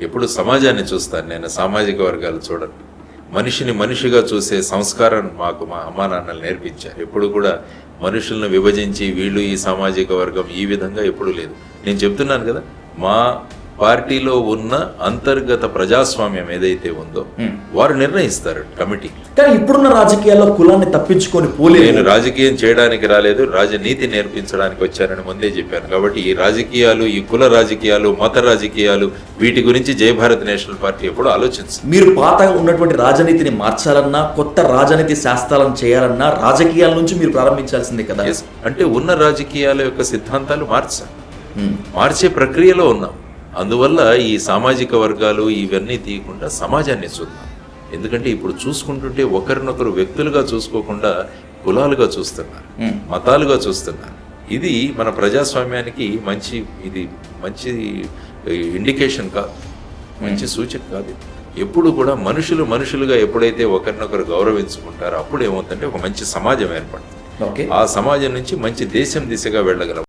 ఎప్పుడు సమాజాన్ని చూస్తాను నేను సామాజిక వర్గాలు చూడను మనిషిని మనిషిగా చూసే సంస్కారం మాకు మా అమ్మా నాన్నలు నేర్పించారు. ఎప్పుడు కూడా మనుషులను విభజించి వీళ్ళు ఈ సామాజిక వర్గం ఈ విధంగా ఎప్పుడు లేదు. నేను చెప్తున్నాను కదా మా పార్టీలో ఉన్న అంతర్గత ప్రజాస్వామ్యం ఏదైతే ఉందో వారు నిర్ణయిస్తారు కమిటీ. కానీ ఇప్పుడున్న రాజకీయాల్లో కులాన్ని తప్పించుకొని పోలేదు. నేను రాజకీయం చేయడానికి రాలేదు రాజనీతి నేర్పించడానికి వచ్చానని ముందే చెప్పాను. కాబట్టి ఈ రాజకీయాలు ఈ కుల రాజకీయాలు మత రాజకీయాలు వీటి గురించి జయభారత్ నేషనల్ పార్టీ ఎప్పుడు ఆలోచించింది. మీరు పాత ఉన్నటువంటి రాజనీతిని మార్చాలన్నా కొత్త రాజనీతి శాస్త్రాలను చేయాలన్నా రాజకీయాల నుంచి మీరు ప్రారంభించాల్సిందే కదా. అంటే ఉన్న రాజకీయాల యొక్క సిద్ధాంతాలు మార్చాలి. ఉమ్. మార్చే ప్రక్రియలో ఉన్నాం. అందువల్ల ఈ సామాజిక వర్గాలు ఇవన్నీ తీయకుండా సమాజాన్ని చూద్దాం. ఎందుకంటే ఇప్పుడు చూసుకుంటుంటే ఒకరినొకరు వ్యక్తులుగా చూసుకోకుండా కులాలుగా చూస్తున్నారు. మతాలుగా చూస్తున్నారు. ఇది మన ప్రజాస్వామ్యానికి మంచి ఇది మంచి ఇండికేషన్ కాదు. మంచి సూచన కాదు. ఎప్పుడు కూడా మనుషులు మనుషులుగా ఎప్పుడైతే ఒకరినొకరు గౌరవించుకుంటారో అప్పుడు ఏమవుతుందంటే ఒక మంచి సమాజం ఏర్పడుతుంది. ఓకే. ఆ సమాజం నుంచి మంచి దేశం దిశగా వెళ్ళగలం.